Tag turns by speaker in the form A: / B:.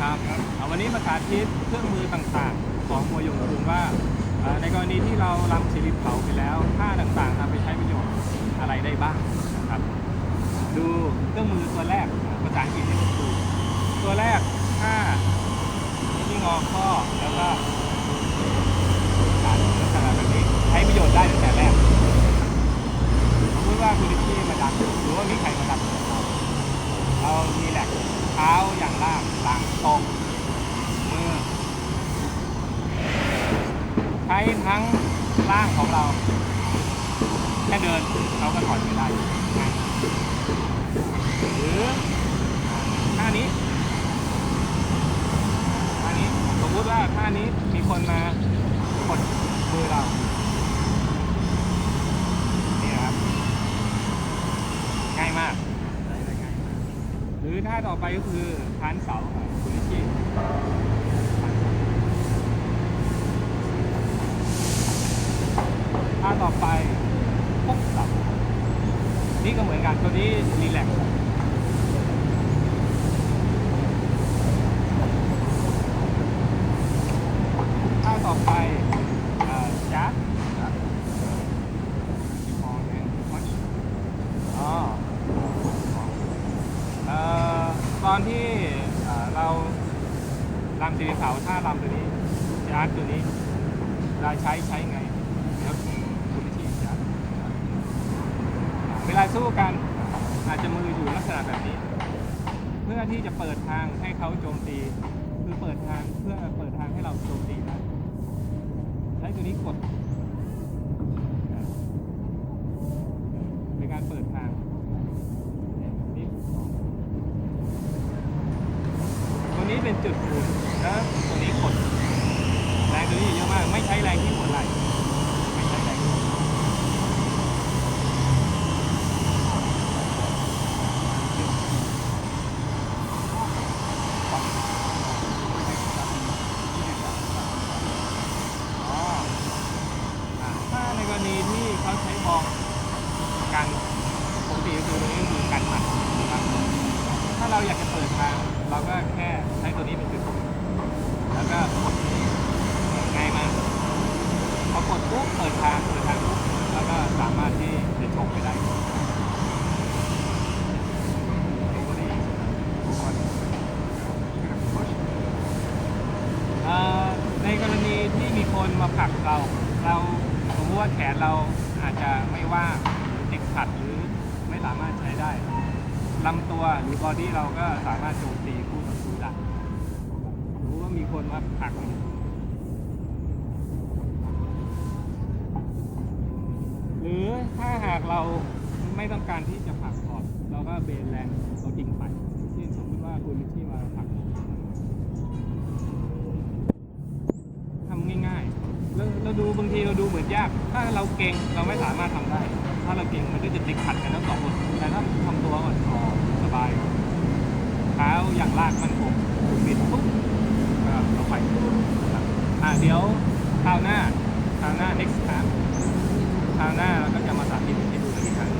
A: มาสาธิตเครื่องมือต่างๆ ของมวยยงคุณว่า ในกรณีที่เราลำชีลิปเผาไปแล้วท่าต่างๆนำไปใช้ประโยชน์อะไรได้บ้างนะครับ ดูเครื่องมือตัวแรกภาษาอังกฤษที่ผมดูตัวแรกท่าที่งอข้อแล้วก็ขาลักษณะแบบนี้ใช้ประโยชน์ได้ตั้งแต่แรกสมมติว่าคุณลิชชี่มาดันหรือว่ามีใครมาดันเราเรามีแหลกเท้า อย่างล่างหลังตรงมือ ใช้ทั้งล่างของเรา แค่เดินเราก็ถอยไม่ได้หรือท่านี้ท่านี้สมมติว่าท่านี้มีคนมากดมือเรานี่นะครับ ง่ายมากใช้ได้ง่ายมาก ห รือท่าต่อไปก็คือพานเสาของคุณชีท่าต่อไปพกเสานี่ก็เหมือนกันตัวนี้รีแลกซ์ท่าต่อไปเอ่อจัดมองเนี่ยอ๋อ เอ่อต อนที่เอ่อเราลำสีขาวท่าลำตัวนี้ชาร์จตัวนี้เราใช้ใช้ไงแล้วคุณวิธีชาร์จเวลาสู้กันอาจจะมืออยู่ลักษณะแบบนี้ เพื่อที่จะเปิดทางให้เขาโจมตี คือเปิดทางเพื่อเปิดทางให้เราโจมตีได้ใช้ตัวนี้กดเป็นการเปิดทางเนี่ยนี่ ตัวนี้ เป็นจุดหมุนแล้วตัวนี้กดแรงตัวนี้เยอะมาก ไม่ใช้แรงที่หัวไหล่ไม่ใช้แรงถ้าในกรณีที่เขาใช้มองกันปกติก็คือตัวนี้คือกันหมัดนะครับถ้าเราอยากจะเปิดทาง เราก็แค่ใช้ตัวนี้เป็นจุดแล้วก็กดง่ายมากพอกดปุ๊บเปิดทางเปิดทางปุ๊บแล้วก็สามารถที่จะชกไปได้ในกรณีที่มีคนมาผลักเรา เราสมมติว่าแขนเราอาจจะไม่ว่างหรือติดขัดหรือไม่สามารถใช้ได้ ลำตัวหรือบอดี้เราก็สามารถโจมตีคู่ต่อสู้ได้รู้ว่ามีคนมาผลักหรือถ้าหากเราไม่ต้องการที่จะผลักออกเราก็เบนแรงเราทิ้งไปเช่นสมมติว่าคุณลิชชี่มาผลักทำง่ายๆเราเราดูบางทีเราดูเหมือนยาก ถ้าเราเก่งเราไม่สามารถทำได้ ถ้าเราเก่งมันก็จะติดขัดกันทั้งสองคนแต่ถ้าทำตัวอ่อนคอสบาย เท้าอย่าง ลากมันคงบิดปุ๊บก็เราไปครับอ่าเดี๋ยวคราวหน้าคราวหน้า next time คราวหน้าเราก็จะมาสาธิตให้ดูกันอีกครั้ง